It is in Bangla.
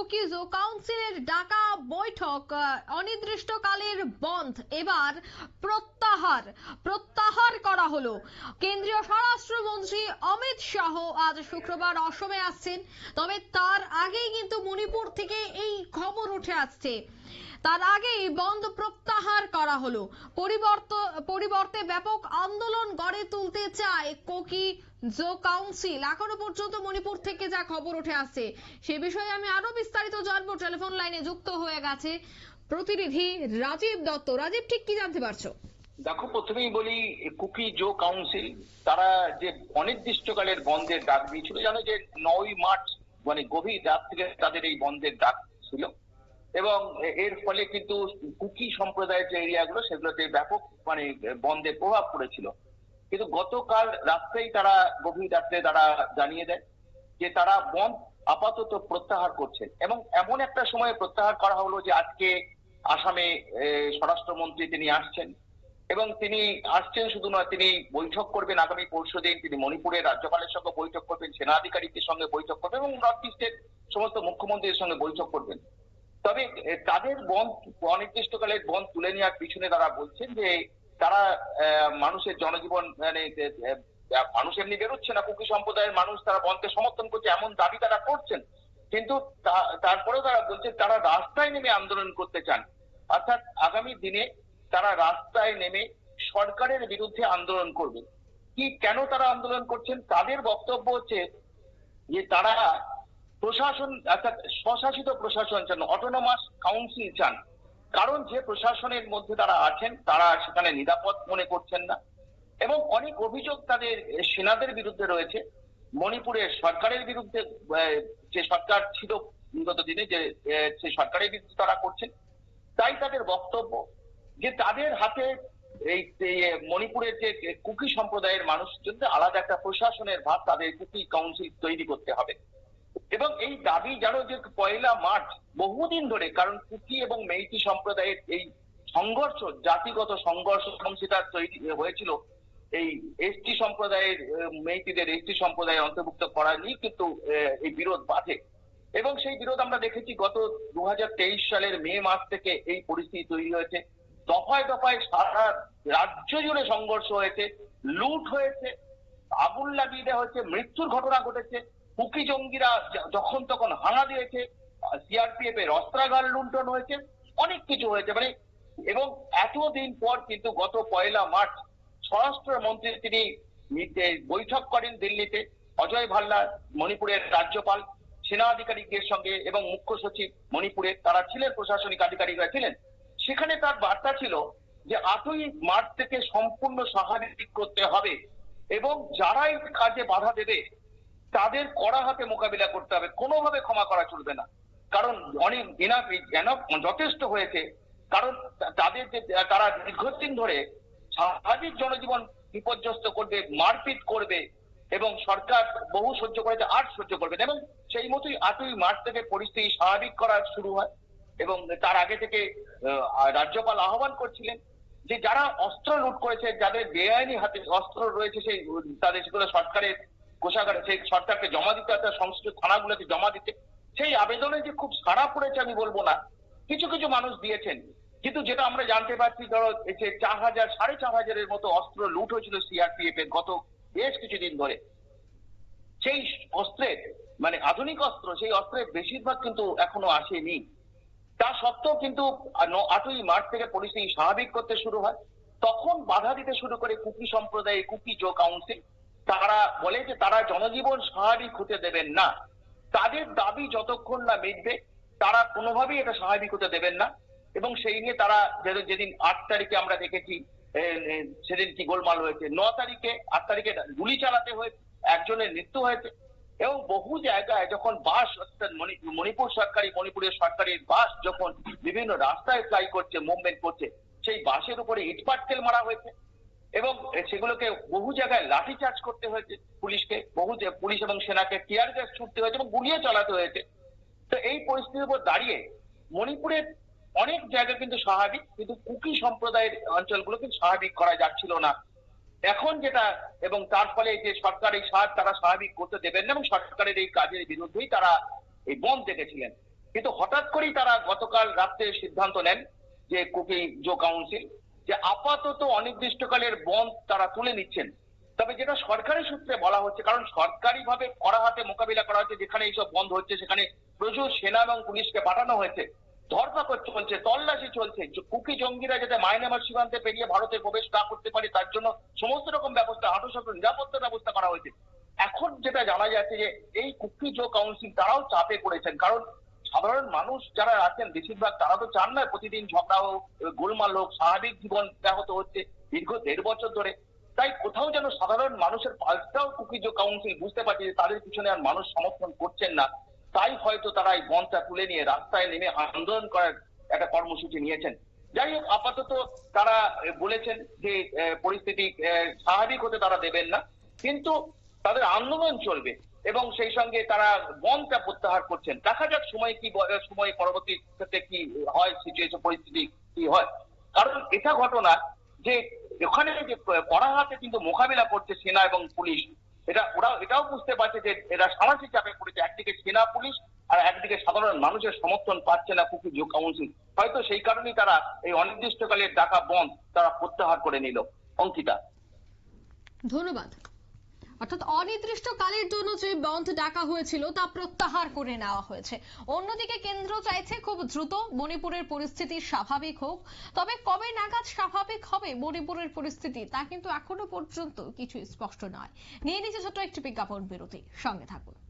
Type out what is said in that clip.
কুকিজ ও কাউন্সিলের ডাকা বৈঠক অনির্দিষ্টকালের বন্ধ। এবার প্রত্যাহার প্রত্যাহার করা হলো। কেন্দ্রীয় স্বরাষ্ট্রমন্ত্রী অমিত শাহ আজ শুক্রবার অসমে আসছেন। তবে তার আগেই কিন্তু মণিপুর থেকে এই খবর উঠে আসছে। তার আগেই বন্ধ প্রত্যাহার করা হলো। পরিবর্ত, পরিবর্তে ব্যাপক আন্দোলন গড়ে তুলতে চায় কোকি জো কাউন্সিল। এখনও পর্যন্ত মণিপুর থেকে যা খবর উঠে আসছে, সে বিষয়ে আমি আরও বিস্তারিত জানব। টেলিফোন লাইনে যুক্ত হয়ে গেছে প্রতিনিধি রাজীব দত্ত। রাজীব, ঠিক কি জানতে পারছ? দেখো, প্রথমেই বলি, কুকি জো কাউন্সিল, তারা যে অনির্দিষ্টকালের বন্ধের ডাক দিয়েছিল, জানো যে নয় মার্চ মানে গভীর রাত থেকে তাদের এই বন্ধের ডাক ছিল। এবং এর ফলে কিন্তু কুকি সম্প্রদায়ের যে এরিয়াগুলো, সেগুলোতে ব্যাপক মানে বন্ধের প্রভাব পড়েছিল। কিন্তু গতকাল রাত্রেই তারা গভীর রাত্রে তারা জানিয়ে দেয় যে তারা বন্ধ আপাতত প্রত্যাহার করছেন এবং এমন একটা সময়ে প্রত্যাহার করা হলো যে আজকে আসামে স্বরাষ্ট্রমন্ত্রী তিনি আসছেন এবং তিনি আসছেন শুধু নয়, তিনি বৈঠক করবেন আগামী পরশু দিন, তিনি মণিপুরের রাজ্যপালের সঙ্গে বৈঠক করবেন, সেনাধিকারীদের সঙ্গে বৈঠক করবেন এবং নর্থ ইস্টের সমস্ত মুখ্যমন্ত্রীর সঙ্গে বৈঠক করবেন। তবে তাদের বন্ধ অনির্দিষ্টকালের বন্ধ তুলে নেওয়ার পিছনে তারা বলছেন যে, তারা মানুষের জনজীবন মানে মানুষ এমনি বেরোচ্ছে না, কুকি সম্প্রদায়ের মানুষ তারা বন্ধকে সমর্থন করছে, এমন দাবি তারা করছেন। কিন্তু তারপরেও তারা বলছেন তারা রাস্তায় নেমে আন্দোলন করতে চান। অর্থাৎ আগামী দিনে তারা রাস্তায় নেমে সরকারের বিরুদ্ধে আন্দোলন করবে। কি কেন তারা আন্দোলন করছেন? তাদের বক্তব্য হচ্ছে যে, তারা প্রশাসন, অর্থাৎ স্বশাসিত প্রশাসন চান অটোনোমাস কাউন্সিল চান। কারণ যে প্রশাসনের মধ্যে তারা আছেন, তারা সেখানে নিরাপদ মনে করছেন না। এবং অনেক অভিযোগ তাদের, সেনাদের বিরুদ্ধে রয়েছে। মণিপুরের সরকারের বিরুদ্ধে যে সরকার ছিল বিগত দিনে, যে সে সরকারের বিরুদ্ধে তারা করছেন, তাই তাদের বক্তব্য যে তাদের হাতে এই মণিপুরের যে কুকি সম্প্রদায়ের মানুষের জন্য আলাদা একটা প্রশাসনের ভাব, তাদের কুকি কাউন্সিল তৈরি করতে হবে। এবং এই দাবি জানো যে পয়লা মার্চ, বহুদিন ধরে, কারণ কুকি এবং মেইতি সম্প্রদায়ের এই সংঘর্ষ, জাতিগত সংঘর্ষ এবং সেটা তৈরি হয়েছিল, এই এসটি সম্প্রদায়ের মেইতিদের এসটি সম্প্রদায়ে অন্তর্ভুক্ত করা নিয়ে কিন্তু এই বিরোধ বাধে। এবং সেই বিরোধ আমরা দেখেছি গত দু হাজার তেইশ সালের মে মাস থেকে এই পরিস্থিতি তৈরি হয়েছে। দফায় দফায় সারা রাজ্য জুড়ে সংঘর্ষ হয়েছে, লুট হয়েছে আগুন লাগিয়ে দেওয়া হয়েছে, মৃত্যুর ঘটনা ঘটেছে। কুকি জঙ্গিরা যখন তখন হানা দিয়েছে, সিআরপিএফ এর অস্ত্রাগার লুণ্ঠন হয়েছে, অনেক কিছু হয়েছে। মানে এবং এতদিন পর কিন্তু গত পয়লা মার্চ স্বরাষ্ট্রমন্ত্রী তিনি বৈঠক করেন দিল্লিতে, অজয় ভাল্লা মণিপুরের রাজ্যপাল সেনা আধিকারিকদের সঙ্গে এবং মুখ্য সচিব মণিপুরের, তারা ছিলেন প্রশাসনিক আধিকারিকরা ছিলেন। সেখানে তার বার্তা ছিল যে, আটই মার্চ থেকে সম্পূর্ণ স্বাভাবিক করতে হবে এবং যারা এই কাজে বাধা দেবে তাদের কড়া হাতে মোকাবিলা করতে হবে। কোনোভাবে ক্ষমা করা চলবে না। কারণ অনেক এনাফ যথেষ্ট হয়েছে। কারণ তাদের যে, তারা দীর্ঘদিন ধরে স্বাভাবিক জনজীবন বিপর্যস্ত করবে, মারপিট করবে এবং সরকার বহু সহ্য করেছে, আর সহ্য করবে এবং সেই মতোই আটই মার্চ থেকে পরিস্থিতি স্বাভাবিক করা শুরু হয় এবং তার আগে থেকে রাজ্যপাল আহ্বান করছিলেন যে যারা অস্ত্র লুট করেছে, যাদের বেআইনি হাতে অস্ত্র রয়েছে, সেই, তাদের সেগুলো সরকারের কোষাগারে, সেই সরকারকে জমা দিতে, অর্থাৎ সংশ্লিষ্ট থানাগুলোতে জমা দিতে, সেই আবেদনে যে খুব সাড়া পড়েছে আমি বলব না। কিছু কিছু মানুষ দিয়েছেন। কিন্তু যেটা আমরা জানতে পারছি, ধরো যে চার হাজার, সাড়ে চার হাজারের মতো অস্ত্র লুট হয়েছিল সিআরপিএফ এর গত বেশ কিছুদিন ধরে। সেই অস্ত্রের মানে আধুনিক অস্ত্র, সেই অস্ত্রের বেশিরভাগ কিন্তু এখনও আসেনি। তা সত্ত্বেও কিন্তু আটই মার্চ থেকে পরিস্থিতি স্বাভাবিক করতে শুরু হয়। তখন বাধা দিতে শুরু করে কুকি সম্প্রদায় কুকি জো কাউন্সিল তারা বলে যে তারা জনজীবন স্বাভাবিক হতে দেবেন না। তাদের দাবি যতক্ষণ না মিটবে, তারা কোনোভাবেই এটা স্বাভাবিক হতে দেবেন না। এবং সেই নিয়ে তারা যেদিন আট তারিখে আমরা দেখেছি সেদিন কি গোলমাল হয়েছে? ন তারিখে, আট তারিখে গুলি চালাতে হয়েছে, একজনের মৃত্যু হয়েছে। এবং বহু জায়গায় যখন বাস, অর্থাৎ মণিপুর সরকারি, মণিপুরের সরকারি বাস যখন বিভিন্ন রাস্তায় ফ্লাই করছে মুভমেন্ট করছে, সেই বাসের উপরে ইটপাটকেল মারা হয়েছে। সেগুলোকে বহু জায়গায় লাঠিচার্জ করতে হয়েছে পুলিশকে, বহু পুলিশ এবং সেনাকে, টিয়ার গ্যাস ছুটতে হয়েছে এবং গুলিও চালাতে হয়েছে। তো এই পরিস্থিতির উপর দাঁড়িয়ে মণিপুরের অনেক জায়গা কিন্তু স্বাভাবিক, কিন্তু কুকি সম্প্রদায়ের অঞ্চলগুলো কিন্তু স্বাভাবিক করা যাচ্ছিল না। এখন যেটা, এবং তার ফলে যে সরকার এই সার তারা স্বাভাবিক করতে দেবেন না এবং সরকারের এই কাজের বিরুদ্ধেই তারা এই বন্ধ দেখেছিলেন। কিন্তু হঠাৎ করেই তারা গতকাল রাত্রে সিদ্ধান্ত নেন যে কুকি জো কাউন্সিল যে আপাতত অনির্দিষ্টকালের বন্ধ তারা তুলে নিচ্ছেন। তবে যেটা সরকারি সূত্রে বলা হচ্ছে, কারণ সরকারি ভাবে কড়া হাতে মোকাবিলা করা হচ্ছে, যেখানে এইসব বন্ধ হচ্ছে, সেখানে প্রচুর সেনা এবং পুলিশকে পাঠানো হয়েছে। ধরপাকড় চলছে, তল্লাশি চলছে কুকি জঙ্গিরা যাতে মায়ানমার সীমান্তে পেরিয়ে ভারতে প্রবেশ না করতে পারে, তার জন্য সমস্ত রকম ব্যবস্থা আটোসাটো নিরাপত্তা ব্যবস্থা করা হয়েছে। এখন যেটা জানা যাচ্ছে যে, এই কুকি জো কাউন্সিল তারাও চাপে পড়েছেন, কারণ সাধারণ মানুষ যারা আছেন, বেশিরভাগ তারা তো চান না প্রতিদিন ঝগড়া হোক, গোলমাল হোক, স্বাভাবিক জীবন ব্যাহত হচ্ছে দীর্ঘ দেড় বছর ধরে। তাই কোথাও যেন সাধারণ মানুষের পাল্টাও কুকিজো কাউন্সিল বুঝতে পারছে যে তাদের পিছনে আর মানুষ সমর্থন করছেন না। তাই হয়তো তারা এই বনটা তুলে নিয়ে রাস্তায় নেমে আন্দোলন করার একটা কর্মসূচি নিয়েছেন। যাই হোক, আপাতত তারা বলেছেন যে পরিস্থিতি স্বাভাবিক হতে তারা দেবেন না। কিন্তু তাদের আন্দোলন চলবে। এবং সেই সঙ্গে তারা বনটা প্রত্যাহার করছেন। দেখা যাক সময় কি সময় পরবর্তী ক্ষেত্রে কি হয় সিচুয়েশন পরিস্থিতি কি হয়। কারণ এটা ঘটনা যে ওখানে যে কড়া হাতে কিন্তু মোকাবিলা করছে সেনা এবং পুলিশ, এটা ওরা, এটাও বুঝতে পারছে যে এরা সামাজিক চাপে পড়েছে। একদিকে সেনা পুলিশ আর একদিকে সাধারণ মানুষের সমর্থন পাচ্ছে না কুকি জো কাউন্সিল। হয়তো সেই কারণেই তারা এই অনির্দিষ্টকালের ডাকা বন্ধ তারা প্রত্যাহার করে নিল। অঙ্কিতা। ধন্যবাদ। অর্থাৎ অনির্দিষ্টকালের জন্য যে বন্ধ ডাকা হয়েছিল, তা প্রত্যাহার করে নেওয়া হয়েছে। অন্যদিকে কেন্দ্র চাইছে খুব দ্রুত মণিপুরের পরিস্থিতি স্বাভাবিক হোক। তবে কবে নাগাদ স্বাভাবিক হবে মণিপুরের পরিস্থিতি, তা কিন্তু এখনও পর্যন্ত কিছু স্পষ্ট নয়। নিয়ে নিচ্ছে ছোট্ট একটি বিজ্ঞাপন বিরতি। সঙ্গে থাকুন।